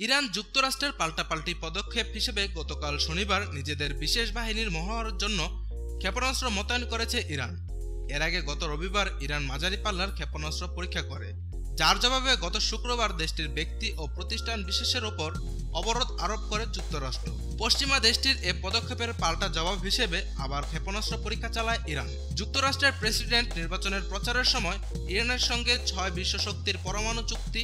Iran যুক্তরাষ্ট্রের পাল্টাপাল্টি পদক্ষেপ হিসেবে গতকাল শনিবার নিজেদের বিশেষ বাহিনীর মহড়ার জন্য ক্ষেপণাস্ত্র মোতায়েন করেছে ইরান। এর আগে গত রবিবার ইরান মাঝারি পাল্লার ক্ষেপণাস্ত্র পরীক্ষা করে। যার জবাবে গত শুক্রবার দেশটির ব্যক্তি ও প্রতিষ্ঠান বিশেষের ওপর অবরোধ আরোপ করে যুক্তরাষ্ট্র। পশ্চিমা দেশটির এ পদক্ষেপের পাল্টা জবাব হিসেবে আবার ক্ষেপণাস্ত্র পরীক্ষা চালায় ইরান। যুক্তরাষ্ট্রের প্রেসিডেন্ট নির্বাচনের প্রচারের সময় ইরানের সঙ্গে ছয় বিশ্বশক্তির পরমাণু চুক্তি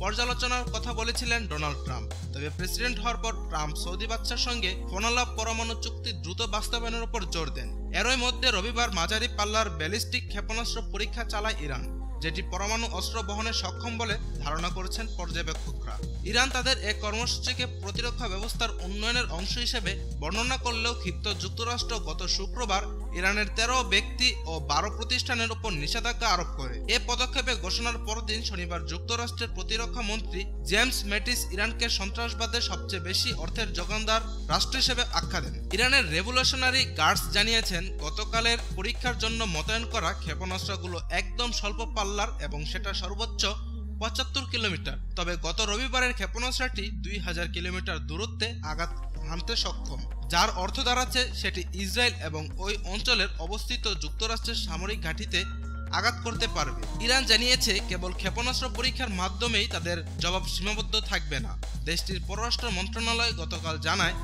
পর্যালোচনার কথা বলেছিলেন ডোনাল্ড ট্রাম্প। তবে প্রেসিডেন্ট হওয়ার পর ট্রাম্প সৌদি বাচ্চার সঙ্গে ফোনালাভ পরমাণু চুক্তি দ্রুত বাস্তবায়নের উপর জোর দেন। এরই মধ্যে রবিবার মাঝারি পাল্লার ব্যালিস্টিক ক্ষেপণাস্ত্র পরীক্ষা চালায় ইরান। যেটি পরমাণু অস্ত্র বহনে সক্ষম বলে ধারণা করেছেন পর্যবেক্ষকরা। ইরান তাদের এক কর্মসূচিকে প্রতিরক্ষা ব্যবস্থার উন্নয়নের অংশ হিসেবে বর্ণনা করলেও ক্ষিপ্ত যুক্তরাষ্ট্র গত শুক্রবার ইরানের তেরো ব্যক্তি ও বারো প্রতিষ্ঠানের উপর নিষেধাজ্ঞা আরোপ করে। এ পদক্ষেপে ঘোষণার পরদিন শনিবার যুক্তরাষ্ট্রের প্রতিরক্ষা মন্ত্রী জেমস মেটিস ইরানকে সন্ত্রাসবাদের সবচেয়ে বেশি অর্থের যোগানদার রাষ্ট্র হিসেবে আখ্যা দেন। ইরানের রেভলিউশনারি গার্ডস জানিয়েছেন, গতকালের পরীক্ষার জন্য মোতায়েন করা ক্ষেপণাস্ত্রগুলো একদম স্বল্প পাল্লার এবং সেটা সর্বোচ্চ পঁচাত্তর কিলোমিটার। তবে গত রবিবারের ক্ষেপণাস্ত্রটি দুই হাজার কিলোমিটার দূরত্বে আঘাত হানতে সক্ষম। যার অর্থ দাঁড়াচ্ছে সেটি ইসরায়েল এবং ওই অঞ্চলের অবস্থিত যুক্তরাষ্ট্রের সামরিক ঘাঁটিতে আঘাত করতে পারবে। ইরান জানিয়েছে, কেবল ক্ষেপণাস্ত্র পরীক্ষার মাধ্যমেই তাদের জবাব সীমাবদ্ধ থাকবে না। দেশটির পররাষ্ট্র মন্ত্রণালয় গতকাল জানায়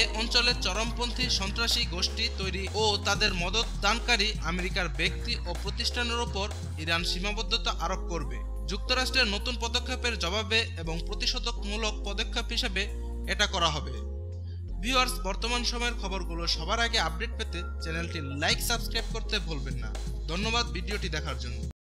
এ অঞ্চলে চরমপন্থী সন্ত্রাসী গোষ্ঠী তৈরি ও তাদের মদত দানকারী আমেরিকার ব্যক্তি ও প্রতিষ্ঠানের ওপর ইরান সীমাবদ্ধতা আরোপ করবে। যুক্তরাষ্ট্রের নতুন পদক্ষেপের জবাবে এবং প্রতিশোধকমূলক পদক্ষেপ হিসেবে এটা করা হবে। ভিউয়ার্স, বর্তমান সময়ের খবরগুলো সবার আগে আপডেট পেতে চ্যানেলটি লাইক, সাবস্ক্রাইব করতে ভুলবেন না। ধন্যবাদ ভিডিওটি দেখার জন্য।